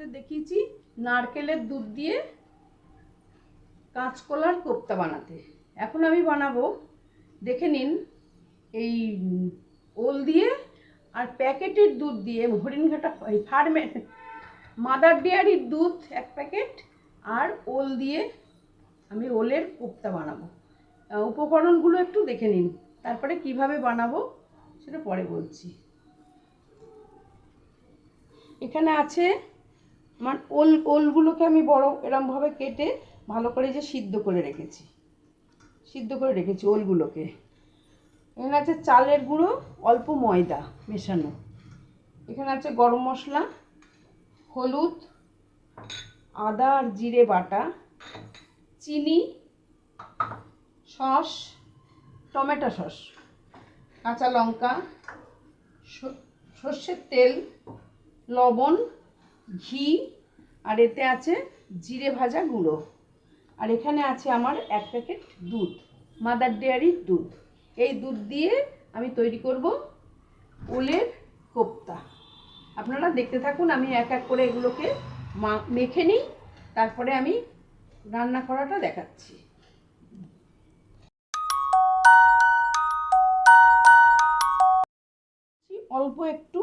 আপনাদের দেখিয়েছি, নারকেলের দুধ দিয়ে কাঁচকলার কোপ্তা বানাতে। এখন আমি বানাবো, দেখে নিন, এই ওল দিয়ে আর প্যাকেটের দুধ দিয়ে, হরিণঘাটা, এই ফার্মে, মাদার ডেয়ারির দুধ, এক প্যাকেট, আর ওল দিয়ে আমি ওলের কোপ্তা বানাবো। উপকরণগুলো একটু দেখে নিন, তারপরে কীভাবে বানাবো সেটা পরে বলছি। এখানে আছে আমার ওল, ওলগুলোকে আমি বড় এরমভাবে কেটে ভালো করে যে সিদ্ধ করে রেখেছি। সিদ্ধ করে রেখেছি ওলগুলোকে। এখানে আছে চালের গুঁড়ো, অল্প ময়দা মেশানো। এখানে আছে গরম মশলা, হলুদ, আদা আর জিরে বাটা, চিনি, সস, টমেটো সস, কাঁচা লঙ্কা সর্ষের তেল, লবণ ঘি, আর এতে আছে জিরে ভাজা গুঁড়ো। আর এখানে আছে আমার এক প্যাকেট দুধ মাদার ডেয়ারির দুধ। এই দুধ দিয়ে আমি তৈরি করব ওলের কোপ্তা। আপনারা দেখতে থাকুন, আমি এক এক করে এগুলোকে মেখে নিই, তারপরে আমি রান্না করাটা দেখাচ্ছি। অল্প একটু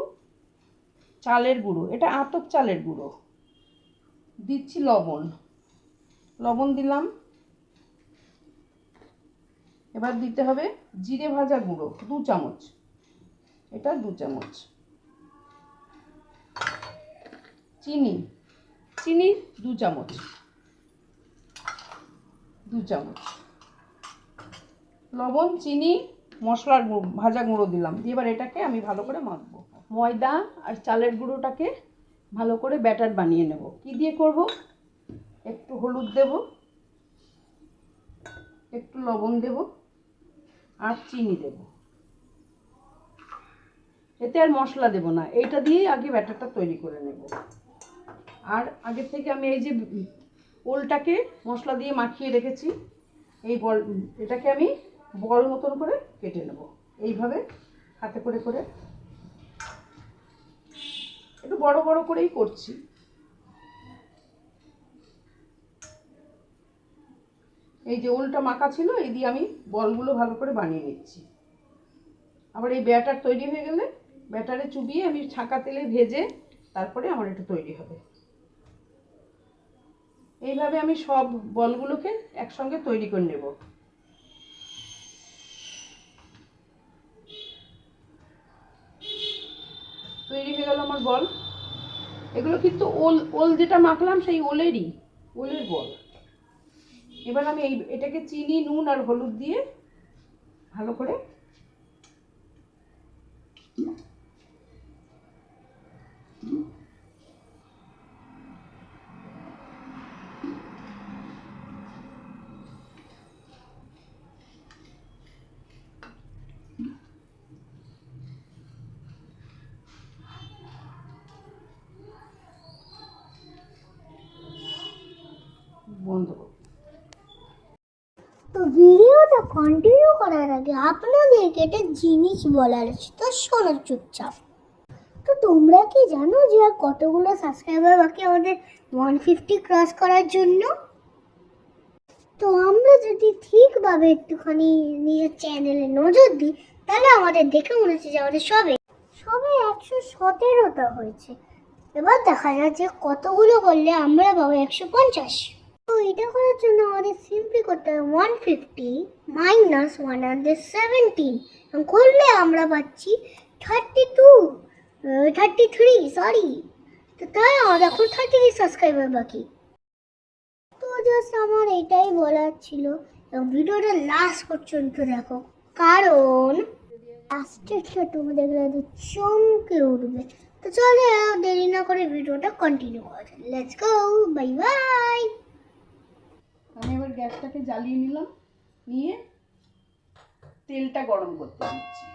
চালের গুঁড়ো, এটা আতপ চালের গুঁড়ো। দিচ্ছি লবণ। লবণ দিলাম। এবার দিতে হবে জিরে ভাজা গুঁড়ো, দু চামচ। এটা দু চামচ। চিনি চিনি দু চামচ। দু চামচ। লবণ, চিনি, মশলার ভাজা গুঁড়ো দিলাম। দিয়ে এবার এটাকে আমি ভালো করে মাখবো। ময়দা আর চালের গুঁড়োটাকে ভালো করে ব্যাটার বানিয়ে নেব। কি দিয়ে করব? একটু হলুদ দেব, একটু লবণ দেব আর চিনি দেব। এতে আর মশলা দেব না, এইটা দিয়েই আগে ব্যাটারটা তৈরি করে নেব। আর আগে থেকে আমি এই যে ওলটাকে মশলা দিয়ে মাখিয়ে রেখেছি, এই বল এটাকে আমি বল মতন করে কেটে নেব। এইভাবে হাতে করে করে একটু বড় বড় করেই করছি। এই যে ওলটা মাখা ছিল, এই দিয়ে আমি বলগুলো ভালো করে বানিয়ে নিচ্ছি। আবার এই ব্যাটার তৈরি হয়ে গেলে ব্যাটারে চুবিয়ে আমি ছাঁকা তেলে ভেজে তারপরে আমার এটা তৈরি হবে। এইভাবে আমি সব বলগুলোকে একসঙ্গে তৈরি করে নেব তৈরি হয়ে গেল আমার বল। এগুলো কিন্তু ওল ওল যেটা মাখলাম সেই ওলেরই, ওলের বল। এবার আমি এই, এটাকে চিনি, নুন আর হলুদ দিয়ে ভালো করে বন্ধ। তো ভিডিওটা কন্টিনিউ করার আগে আপনাদেরকে একটা জিনিস বলার আছে, তো শোনো চুপচাপ। তো তোমরা কি জানো যে আর কতগুলো সাবস্ক্রাইবার বাকি আমাদের ওয়ান ফিফটি ক্রস করার জন্য? তো আমরা যদি ঠিকভাবে একটুখানি নিজের চ্যানেলে নজর দিই, তাহলে আমাদের দেখে মনে হচ্ছে যে আমাদের সবে সবে একশো সতেরোটা হয়েছে। এবার দেখা যাক যে কতগুলো করলে আমরা পাবো একশো পঞ্চাশ। এটা করার জন্য আমাদের সিম্পলি করতে হবে one fifty minus one hundred seventeen করলে আমরা পাচ্ছি thirty two thirty three sorry তো তাই আমাদের এখন থার্টি থ্রি সাবস্ক্রাইবার বাকি। তো জাস্ট আমার এটাই বলার ছিল। এবং ভিডিওটা লাস্ট পর্যন্ত দেখো। কারণ লাস্টেরটা তুমি দেখলে তো চমকে উঠবে। তো চলে দেরি না করে ভিডিওটা কন্টিনিউ করা লেটস গো বাই বাই আমি এবার গ্যাসটাকে জ্বালিয়ে নিলাম, নিয়ে তেলটা গরম করতে দিচ্ছি।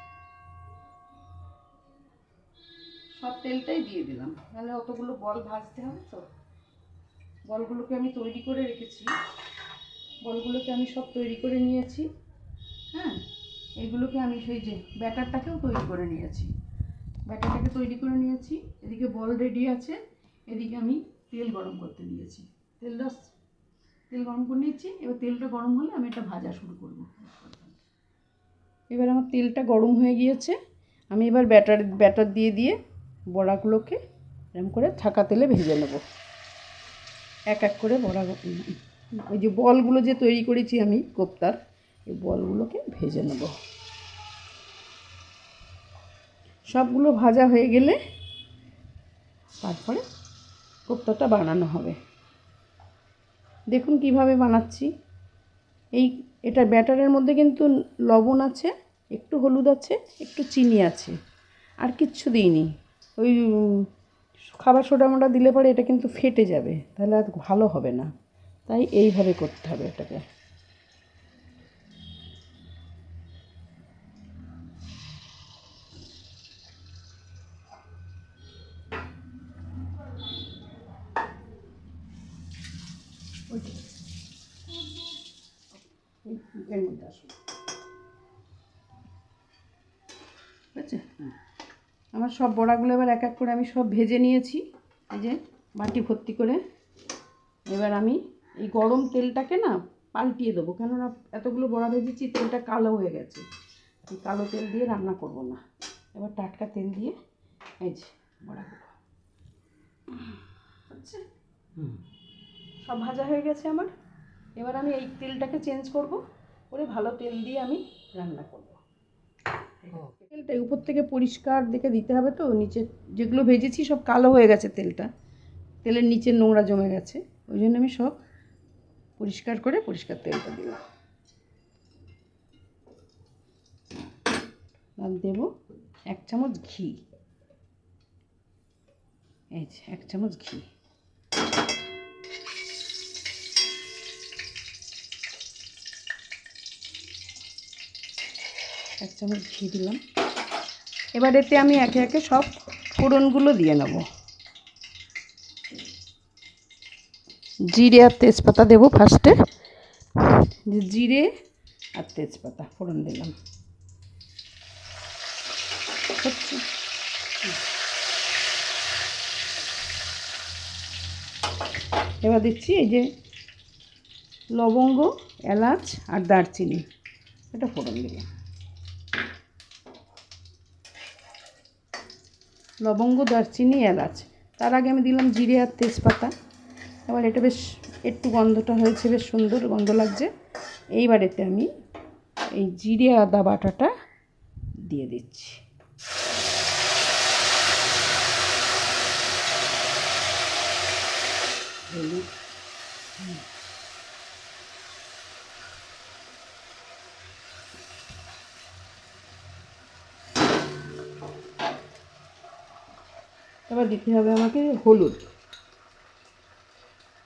সব তেলটাই দিয়ে দিলাম। তাহলে অতগুলো বল ভাজতে হবে তো? বলগুলোকে আমি তৈরি করে রেখেছি। বলগুলোকে আমি সব তৈরি করে নিয়েছি। হ্যাঁ এগুলোকে আমি সেই যে ব্যাটারটাকেও তৈরি করে নিয়েছি। ব্যাটারটাকে তৈরি করে নিয়েছি। এদিকে বল রেডি আছে। এদিকে আমি তেল গরম করতে দিয়েছি। তেলটা তেল গরম করে নিচ্ছি এবার তেলটা গরম হলে আমি এটা ভাজা শুরু করব। এবার আমার তেলটা গরম হয়ে গিয়েছে। আমি এবার ব্যাটার ব্যাটার দিয়ে দিয়ে বড়াগুলোকে এরকম করে থাকা তেলে ভেজে নেব। এক এক করে বড়া ওই যে বলগুলো যে তৈরি করেছি আমি কোপ্তার, এই বলগুলোকে ভেজে নেব। সবগুলো ভাজা হয়ে গেলে তারপরে কোপ্তাটা বানানো হবে। দেখুন কীভাবে বানাচ্ছি। এই, এটা ব্যাটারের মধ্যে কিন্তু লবণ আছে, একটু হলুদ আছে, একটু চিনি আছে। আর কিচ্ছু দিইনি। ওই, খাবার সোডা মোটা দিলে পরে এটা কিন্তু ফেটে যাবে, তাহলে আর ভালো হবে না। তাই এইভাবে করতে হবে এটাকে ওইটা। এই- এর মধ্যে আসুন ঠিক আছে হ্যাঁ। আমার সব বড়াগুলো এবার এক এক করে আমি সব ভেজে নিয়েছি। এই যে বাটি ভর্তি করে। এবার আমি এই গরম তেলটাকে না পাল্টিয়ে দেবো। কেননা এতগুলো বড়া ভেজেছি তেলটা কালো হয়ে গেছে। এই কালো তেল দিয়ে রান্না করব না। এবার টাটকা তেল দিয়ে এই যে বড়াগুলো। হচ্ছে? সব ভাজা হয়ে গেছে আমার। এবার আমি এই তেলটাকে চেঞ্জ করব। করে ভালো তেল দিয়ে আমি রান্না করব। তেলটা উপর থেকে পরিষ্কার দেখে দিতে হবে তো, নিচে যেগুলো ভেজেছি সব কালো হয়ে গেছে তেলটা। তেলের নিচে নোংরা জমে গেছে, ওই জন্য আমি সব পরিষ্কার করে পরিষ্কার তেলটা দিলাম আর দেব, এক চামচ ঘি। এই এক চামচ ঘি। এক চামচ ঘি দিলাম। এবার এতে আমি একে একে সব ফোড়নগুলো দিয়ে নেব। জিরে আর তেজপাতা দেবো ফার্স্টে জিরে আর তেজপাতা ফোড়ন দিলাম। হচ্ছে। এবার দিচ্ছি এই যে লবঙ্গ এলাচ আর দারচিনি। এটা ফোড়ন দিলাম। লবঙ্গ, দারচিনি, এলাচ। তার আগে আমি দিলাম জিরে আর তেজপাতা। এবার এটা বেশ, একটু গন্ধটা হয়েছে, বেশ সুন্দর গন্ধ লাগছে। এইবারেতে আমি এই জিরে আদা বাটাটা দিয়ে দিচ্ছি হলুদ এবার দিতে হবে আমাকে হলুদ।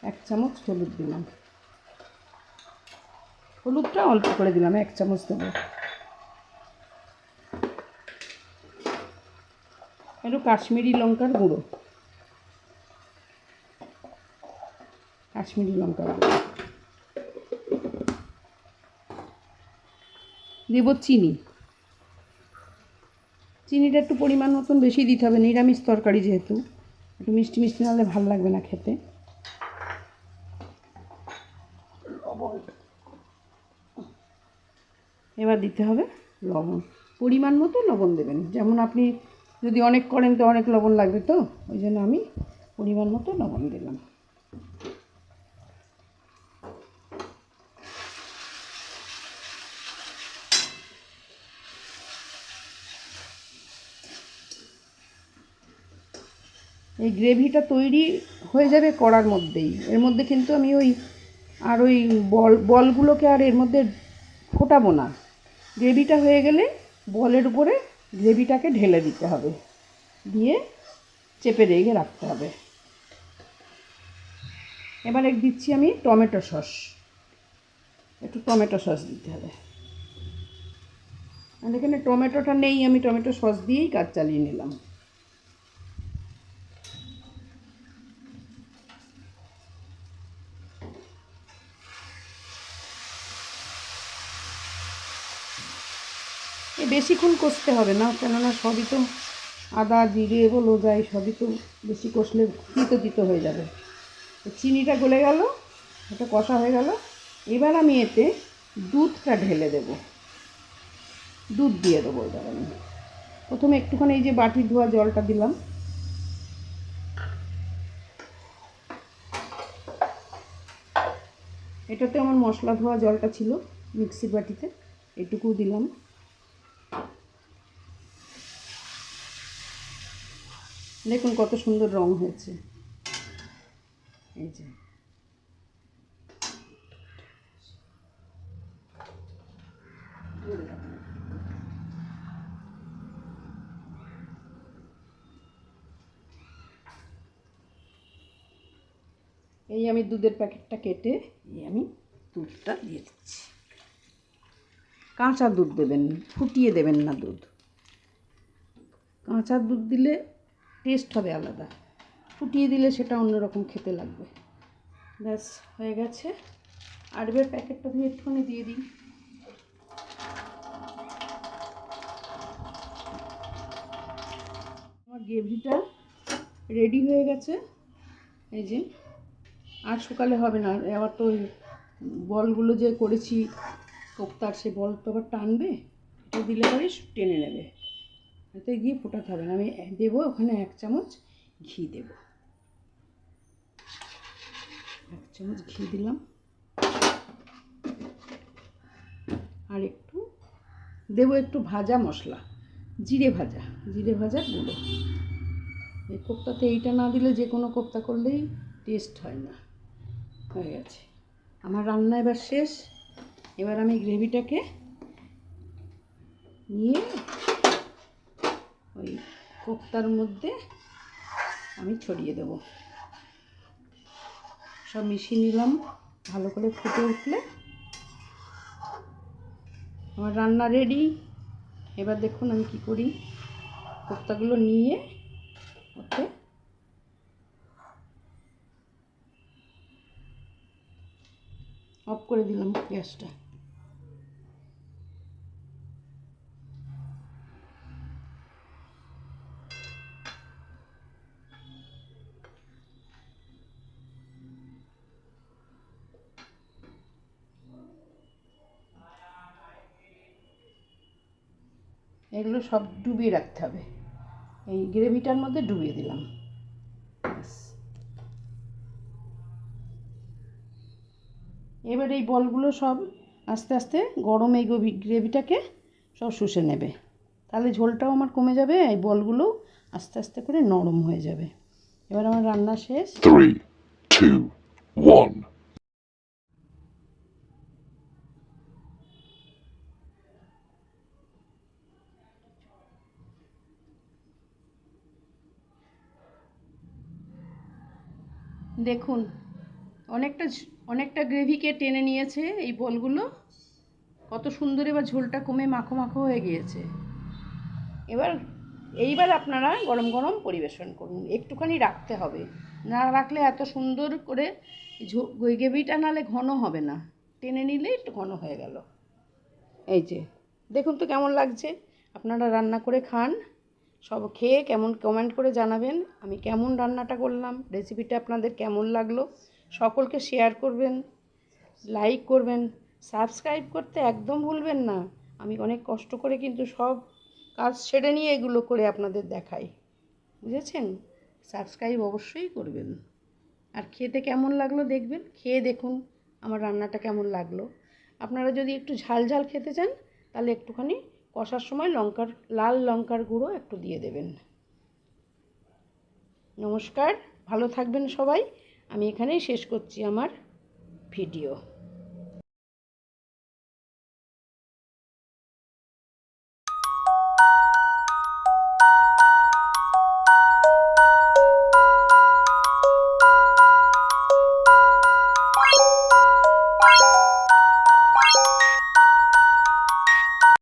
এক চামচ হলুদ দিলাম। হলুদটা অল্প করে দিলাম, এক চামচ দেবো। একটু কাশ্মীরি লঙ্কার গুঁড়ো। কাশ্মীরি লঙ্কার গুঁড়ো। দেবো চিনি। চিনিটা একটু পরিমাণ মতন বেশি দিতে হবে, নিরামিষ তরকারি যেহেতু। একটু মিষ্টি মিষ্টি নাহলে ভালো লাগবে না খেতে। এবার দিতে হবে লবণ। পরিমাণ মতো লবণ দেবেন। যেমন আপনি যদি অনেক করেন তো অনেক লবণ লাগবে তো? ওই জন্য আমি পরিমাণ মতো লবণ দিলাম। এই গ্রেভিটা তৈরি হয়ে যাবে কড়ার মধ্যেই। এর মধ্যে কিন্তু আমি ওই, আর ওই বল, বলগুলোকে আর এর মধ্যে ফোটাবো না। গ্রেভিটা হয়ে গেলে বলের উপরে গ্রেভিটাকে ঢেলে দিতে হবে। দিয়ে চেপে রেখে রাখতে হবে। এবারে দিচ্ছি আমি টমেটো সস। একটু টমেটো সস দিতে হবে। আর এখানে টমেটোটা নেই, আমি টমেটো সস দিয়েই কাজ চালিয়ে নিলাম। বেশিক্ষণ কষতে হবে না, কেননা সবই তো আদা, জিরে বলো যাই সবই তো বেশি কষলে তিতো তিতো হয়ে যাবে। চিনিটা গলে গেল এটা কষা হয়ে গেল। এবার আমি এতে দুধটা ঢেলে দেব। দুধ দিয়ে দেবো এবার আমি। প্রথমে একটুখানি এই যে বাটি ধোয়া জলটা দিলাম। এটাতে আমার মশলা ধোয়া জলটা ছিল, মিক্সির বাটিতে। এটুকু দিলাম। দেখুন কত সুন্দর রং হয়েছে। এই যে। এই আমি দুধের প্যাকেটটা কেটে এই আমি দুধটা দিয়ে দিচ্ছি। কাঁচা দুধ দেবেন, ফুটিয়ে দেবেন না দুধ। কাঁচা দুধ দিলে টেস্ট হবে আলাদা। ফুটিয়ে দিলে সেটা অন্যরকম খেতে লাগবে। ব্যাস, হয়ে গেছে। আর এবার প্যাকেটটা দিয়ে একটুখানি দিয়ে দিই। আমার গ্রেভিটা রেডি হয়ে গেছে। এই যে, আর সকালে হবে না। আবার তো বলগুলো যে করেছি, কোপ্তার, সে বল তো আবার টানবে। দিলে পরে টেনে নেবে। এতে গিয়ে ফোটাতে হবে না। আমি দেবো ওখানে এক চামচ ঘি দেব। এক চামচ ঘি দিলাম। আর একটু দেবো একটু ভাজা মশলা, জিরে ভাজা জিরে ভাজা গুঁড়ো। এই কোপ্তাতে এইটা না দিলে যে কোনো কোপ্তা করলেই টেস্ট হয় না, হয়ে গেছে। আমার রান্না এবার শেষ। এবার আমি গ্রেভিটাকে নিয়ে ওই কোপ্তার মধ্যে আমি ছড়িয়ে দেব। সব মিশিয়ে নিলাম, ভালো করে ফুটে উঠলে। আমার রান্না রেডি এবার দেখুন আমি কি করি। কোপ্তাগুলো নিয়ে ওকে অফ করে দিলাম গ্যাসটা। এগুলো সব ডুবিয়ে রাখতে হবে। এই গ্রেভিটার মধ্যে ডুবিয়ে দিলাম। এবার এই বলগুলো সব আস্তে আস্তে গরম এই গ্রেভিটাকে সব শুষে নেবে। তাহলে ঝোলটাও আমার কমে যাবে এই বলগুলো আস্তে আস্তে করে নরম হয়ে যাবে। এবার আমার রান্না শেষ। Three, two, one. দেখুন, অনেকটা অনেকটা গ্রেভিকে টেনে নিয়েছে এই বলগুলো। কত সুন্দর এবার ঝোলটা কমে মাখো মাখো হয়ে গিয়েছে। এবার, এইবার আপনারা গরম গরম পরিবেশন করুন। একটুখানি রাখতে হবে। না রাখলে এত সুন্দর করে ঝো- গ্রেভিটা নালে ঘন হবে না। টেনে নিলে একটু ঘন হয়ে গেল। এই যে, দেখুন তো কেমন লাগছে। আপনারা রান্না করে খান। সব খেয়ে কেমন কমেন্ট করে জানাবেন। আমি কেমন রান্নাটা করলাম রেসিপিটা আপনাদের কেমন লাগল, সকলকে শেয়ার করবেন লাইক করবেন সাবস্ক্রাইব করতে একদম ভুলবেন না। আমি অনেক কষ্ট করে কিন্তু সব কাজ সেরে নিয়ে এগুলো করে আপনাদের দেখাই। বুঝেছেন? সাবস্ক্রাইব অবশ্যই করবেন। আর খেতে কেমন লাগল দেখবেন? খেয়ে দেখুন আমার রান্নাটা কেমন লাগল। আপনারা যদি একটু ঝাল ঝাল খেতে চান, তাহলে একটুখানি কষার সময় লঙ্কার, লাল লঙ্কার গুঁড়ো একটু দিয়ে দেবেন। নমস্কার, ভালো থাকবেন সবাই। আমি এখানেই শেষ করছি আমার ভিডিও।